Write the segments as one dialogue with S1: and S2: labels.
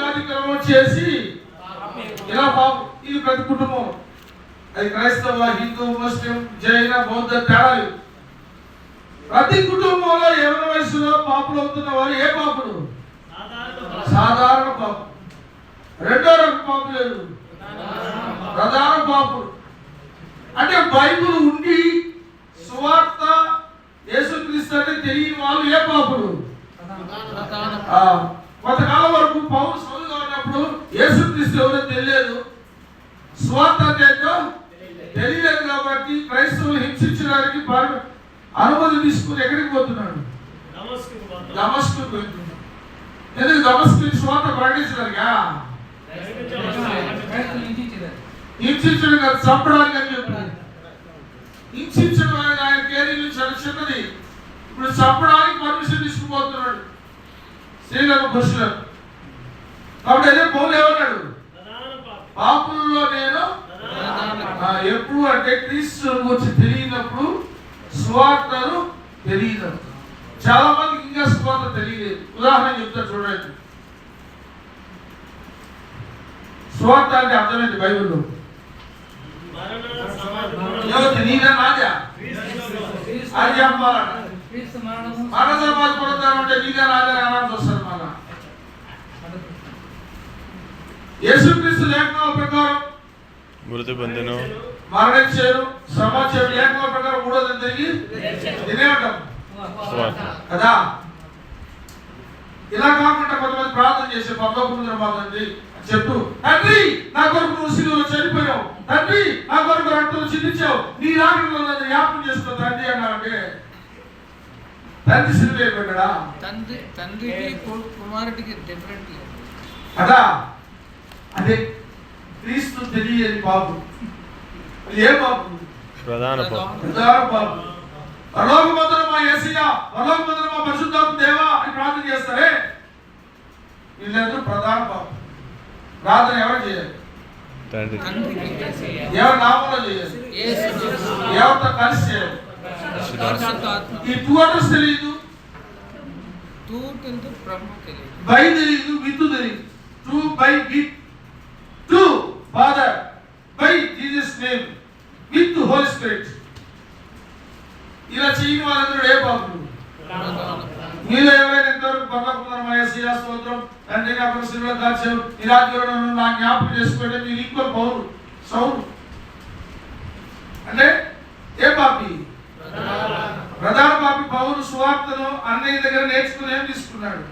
S1: జాతిక్రమం చేసి ఇలా బాబు ఇది ప్రతి కుటుంబం. అది క్రైస్తవ హిందూ ముస్లిం జైన బౌద్ధ తేడాలు ప్రతి కుటుంబంలో ఎవరి వయసులో పాపులు అవుతున్న వారు ఏ పాపులు? సాధారణ పాపు. రెండో రకం పాపు లేదు. ప్రధాన పాపులు అంటే బైబుల్ ఉండి సువార్త యేసుక్రీస్తు అంటే తెలియని వాళ్ళు ఏ పాపులు ఆ, కొంతకాలం వరకు పౌరు సౌలుగా ఉన్నప్పుడు యేసుక్రీస్తు ఎవరో తెలియదు స్వార్థ అంటే తెలియలేదు కాబట్టి క్రైస్తవులు హింసించడానికి అనుమతి తీసుకుని ఎక్కడికి పోతున్నాడు దమస్కు వెళ్తున్నాడు ఎందుకు దమస్కు స్వాత ప్రకటించడానికా హింసించడం కాదు చంపడానికి అని చెప్పాడు హింసించడం అనేది ఆయన కేరీ చాలా చిన్నది. ఇప్పుడు చంపడానికి పర్మిషన్ తీసుకుపోతున్నాడు. స్త్రీలకు పురుషులకు కాబట్టి అదే పౌలు ఏమన్నాడు? పాపుల్లో నేను ఎప్పుడు అంటే క్రీస్తు గురించి తెలియనప్పుడు స్వార్థను తెలియదు. చాలా మందికి ఇంకా స్వార్థ తెలియలేదు. ఉదాహరణ చెప్తా చూడండి. స్వార్థ అంటే అర్థమైంది బైబిల్లో. నీదా? నాదా అది చెప్పాలట మన సమాజ పడతామంటే నీదా నాదా అని అనాల్సి వస్తుంది మన యేసుక్రీస్తు లేఖనాల ప్రకారం
S2: మృతి పొందెను.
S1: మరణించారు సమాచారం లేఖనాల ప్రకారం మూడో దిన తిరిగి తినే ఉంటాం.
S2: స్వార్థ.
S1: కదా? ఇలా కాకుండా కొంతమంది ప్రార్థన చేసే పరలోకముందర మా తండ్రి చెప్తూ తండ్రి నా కొరకు నువ్వు సిలువలో చనిపోయావు. తండ్రి నా కొరకు రక్తం చిందించావు. నీ రాకడలో నన్ను జ్ఞాపకం చేసుకో తండ్రి అన్నారంటే తండ్రి సిలువ అయిపోయాడా
S3: తండ్రి తండ్రికి కుమారుడికి డిఫరెంట్
S1: కదా? అదే క్రీస్తు తెలియని బాబు అది ఏ బాబు
S2: ప్రధాన పాపం
S1: ప్రధాన బాబు పరలోకమందున మా యేసయ్య పరలోకమందున మా పరిశుద్ధాత్మ దేవా అని ప్రార్థన చేస్తారే? వీళ్ళందరూ ప్రధాన బాబు ప్రార్థన ఎవరు చేయాలి?
S2: తండ్రి
S3: తండ్రికి యేసయ్య.
S1: ఎవరి నామంలో చేయాలి?
S3: యేసు
S1: ఎవరితో కలిసి చేయాలి
S3: పరిశుద్ధాత్మ
S1: ఈ టూ అడ్రస్ తెలియదు
S3: తూ తెలుసు బ్రహ్మ తెలియదు
S1: బై తెలియదు విత్ తెలియదు టూ బై విత్ ఇలా చేయని వాళ్ళందరూ ఏ బాబులు మీలో ఎవరైనా ఎంతవరకు పర్వకున్నారు మా యేసయ్య స్తోత్రం తండ్రి నా పరిశుభ్ర దాచావు ఈ రాజ్యంలో నా జ్ఞాపకం చేసుకోండి మీరు ఈక్వల్ పౌరు సౌరు. అంటే ఏ పాపి? ప్రధాన పాపి పౌరు సువార్తను అన్నయ్య దగ్గర నేర్చుకుని ఏం తీసుకున్నాడు?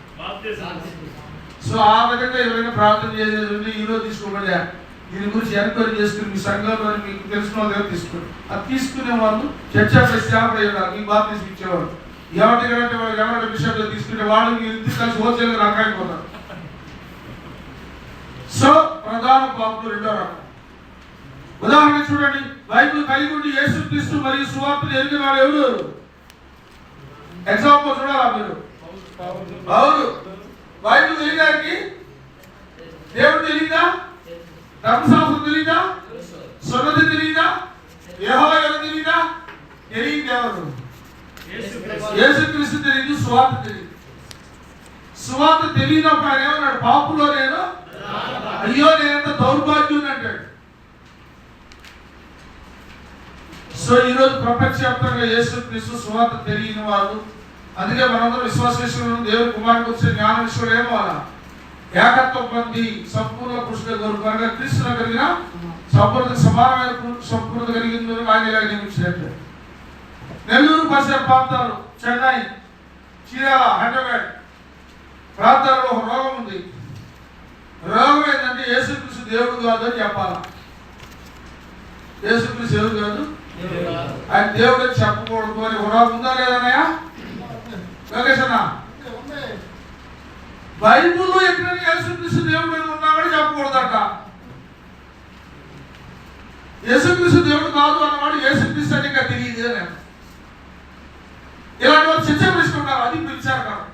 S1: సో ఆ విధంగా ఎవరైనా ప్రార్థన చేసేది ఈ రోజు తీసుకోమని దీని గురించి ఎంక్వైరీ చేసుకుని మీ సంఘంలో మీకు తెలిసిన వాళ్ళ దగ్గర తీసుకోండి అది తీసుకునే వాళ్ళు చర్చ ఉన్నారు మీ బాధ తీసుకొచ్చేవారు. ఎవరి దగ్గర వాళ్ళు ఎవరైనా విషయంలో తీసుకునే వాళ్ళు మీరు ఇద్దరు కలిసి హోల్సేల్ రకాయిపోతారు సో ప్రధాన పాపులు రెండో రకం. ఉదాహరణ చూడండి. బైబిల్ కలిగి ఉండి యేసు క్రీస్తు మరియు సువార్తను ఎరిగిన వాడు ఎవరు? ఎగ్జాంపుల్ చూడాలా మీరు? అవును బైబిల్ తెలియడానికి దేవుడు తెలియదా? ధర్మశాస్త్రం తెలియదా సున్నతి తెలియదా యెహోవా ఎవరు తెలియదా తెలియదు ఎవరు యేసుక్రీస్తు తెలియదు సువార్త తెలియదు సువార్త తెలియనప్పుడు ఆయన ఏమన్నాడు? పాపులో నేను అయ్యో నేనంత దౌర్భాగ్యం అంటాడు. సో ఈరోజు ప్రపంచవ్యాప్తంగా యేసుక్రీస్తు సువార్త తెలియని వాళ్ళు అందుకే మనందరం విశ్వాసేశ్వరుడు దేవుడు కుమారుడు వచ్చే జ్ఞాన విశ్వడు ఏమో అలా ఏకత్వం పొంది సంపూర్ణ పురుషుడు కొరకు అనగా క్రీస్తులో కలిగిన సంపూర్ణ సమానమైన సంపూర్ణ కలిగింది ఆయన ఇలా నియమించినట్లు నెల్లూరు పరిసర ప్రాంతాలు చెన్నై చీరాల హైదరాబాద్ ప్రాంతాల్లో ఒక రోగం ఉంది. రోగం ఏంటంటే యేసుక్రీస్తు దేవుడు కాదు అని చెప్పాలా? యేసుక్రీస్తు ఎవరు కాదు? ఆయన దేవుడు చెప్పకూడదు అని ఒక రోగం ఉందా లేదన్నయ్య లోకేష్ అన్న బైబుల్లో ఎక్కడైనా యేసుక్రీస్తు దేవుడు మీద ఉన్నామని చెప్పకూడదట. యేసుక్రీస్తు దేవుడు కాదు అన్నవాడు యేసుక్రీస్తు అని ఇంకా తెలియదు అని ఇలాంటి వాళ్ళు చర్చ పిలుచుకుంటారు అది పిలిచారు కాదు.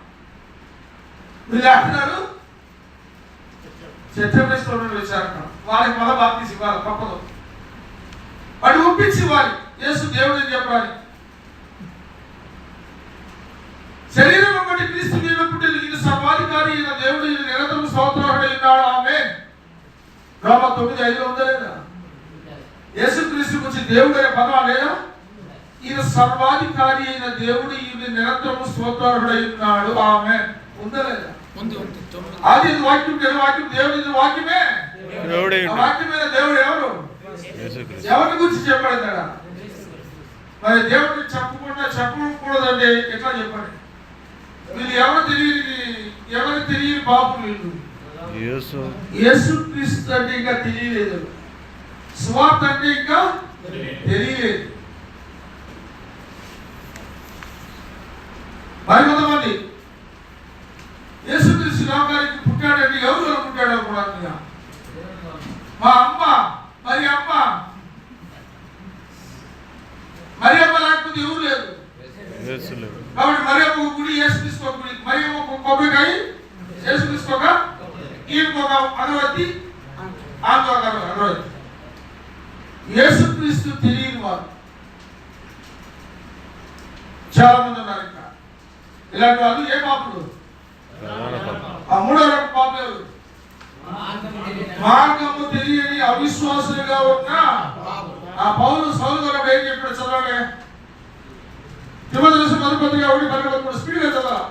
S1: వీళ్ళు అంటున్నారు చర్చ పిలుచుకోవడం పిలిచారు వాళ్ళకి మళ్ళీ బాప్తీసి ఇవ్వాలి తప్పదు. వాడు ఒప్పించి ఇవ్వాలి. యేసు దేవుడు అని చెప్పాలి? శరీరం ఒకటి క్రీస్తు మీద పుట్టిన ఈయన సర్వాధికారి ఈయన దేవుడు ఈయన నిరంతరం స్తోత్రాడు ఈయన రోమ తొమ్మిది ఐదులో ఉందా లేదా యేసుక్రీస్తు గురించి దేవుడు అనే పదం లేదా ఈయన సర్వాధికారి అయిన దేవుడు ఈయన నిరంతరము స్తోత్రార్హుడై ఉన్నాడు. ఆమె ఉందా లేదా ఆది ఇది వాక్యం నేను వాక్యం దేవుడి ఇది వాక్యమే?
S2: దేవుడే.
S1: వాక్యమైన దేవుడు ఎవరు?
S2: యేసుక్రీస్తు.
S1: ఎవరి గురించి చెప్పబడతాడా మరి దేవుడిని చెప్పకుండా చెప్పకూడదంటే ఎట్లా చెప్పండి? వీళ్ళు ఎవరు తెలియని ఎవరు తెలియని పాపం వీళ్ళు?
S2: యేసు.
S1: యేసుక్రీస్తు అంటే ఇంకా తెలియలేదు. స్వార్థ అంటే ఇంకా తెలియలేదు. మరి కొంతమంది యేసుక్రీస్తు లోకానికి పుట్టాడంటే ఎవరు అనుకుంటాడు అనుకున్నాను మా అమ్మ మరి అమ్మ? మరి అమ్మ లేకపోతే ఎవరు లేదు
S2: యేసు
S1: కాబట్టి మరి అమ్మ గుడి యేసు గుడి. మరి అమ్మ ఒక కొబ్బరికాయ? యేసు తీసుకోక ఇంకొక ఒక అగరవత్తి ఆమెకు యేసుక్రీస్తు తెలియని వారు చాలా మంది ఉన్నారు ఇంకా ఇలాంటి వాళ్ళు ఏ పాపులు? ఆ మూడో రకం పాపలు మార్గము తెలియని అవిశ్వాసులుగా ఉన్న ఆ పౌరు సౌలు ఏం చెప్పాడు చదవండి? తిమ్మదలసి స్పీడ్గా చదవాలి?